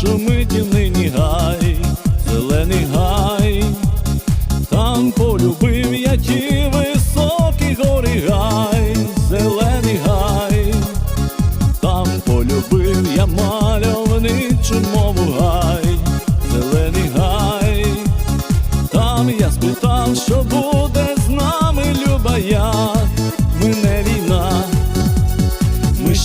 шумить і нині гай, зелений гай, там полюбив я ті високі гори гай, зелений гай, там полюбив я мальовничу мову гай, зелений гай, там я спитав, що буде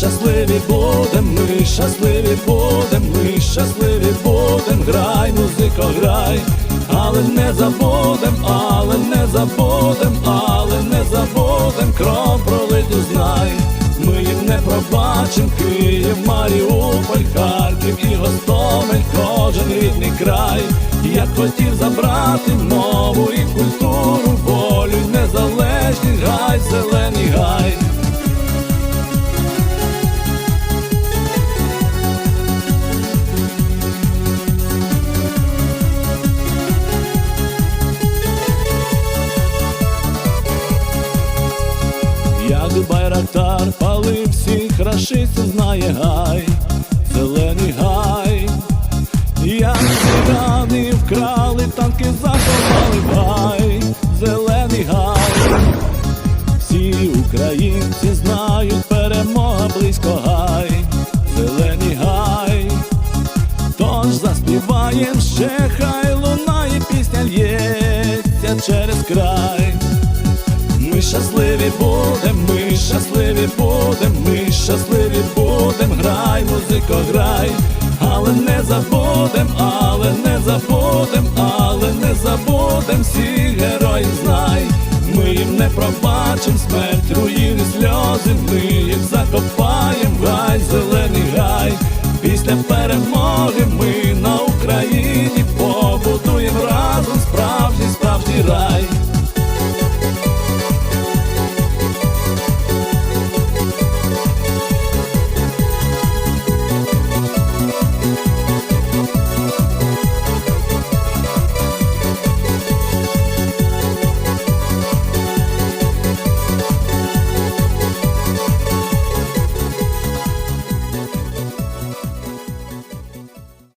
щасливі будем, ми щасливі будем, ми щасливі будем, грай, музико, грай, але не забудем, але не забудем, але не забудем, кров пролиту знай. Ми їм не пробачим Київ, Маріуполь, Харків і Гостомель, кожен рідний край. Я хотів забрати мову і культуру, байрактар палив всіх знає гай, зелений гай, як селяни вкрали, танки заховали в гай, зелений гай, всі українці знають, перемога близько гай, зелений гай, тож заспіваєм ще хай лунає пісня лється через край щасливі будем, ми щасливі будем, ми щасливі будем, грай, музико, грай, але не забудем, але не забудем, але не забудем. Всіх героїв знай, ми їм не пробачим смерть, руїни, сльози, ми їх закопаємо, гай, зелений гай, після перемоги ми на Україні побудуємо разом справжній, справжній рай.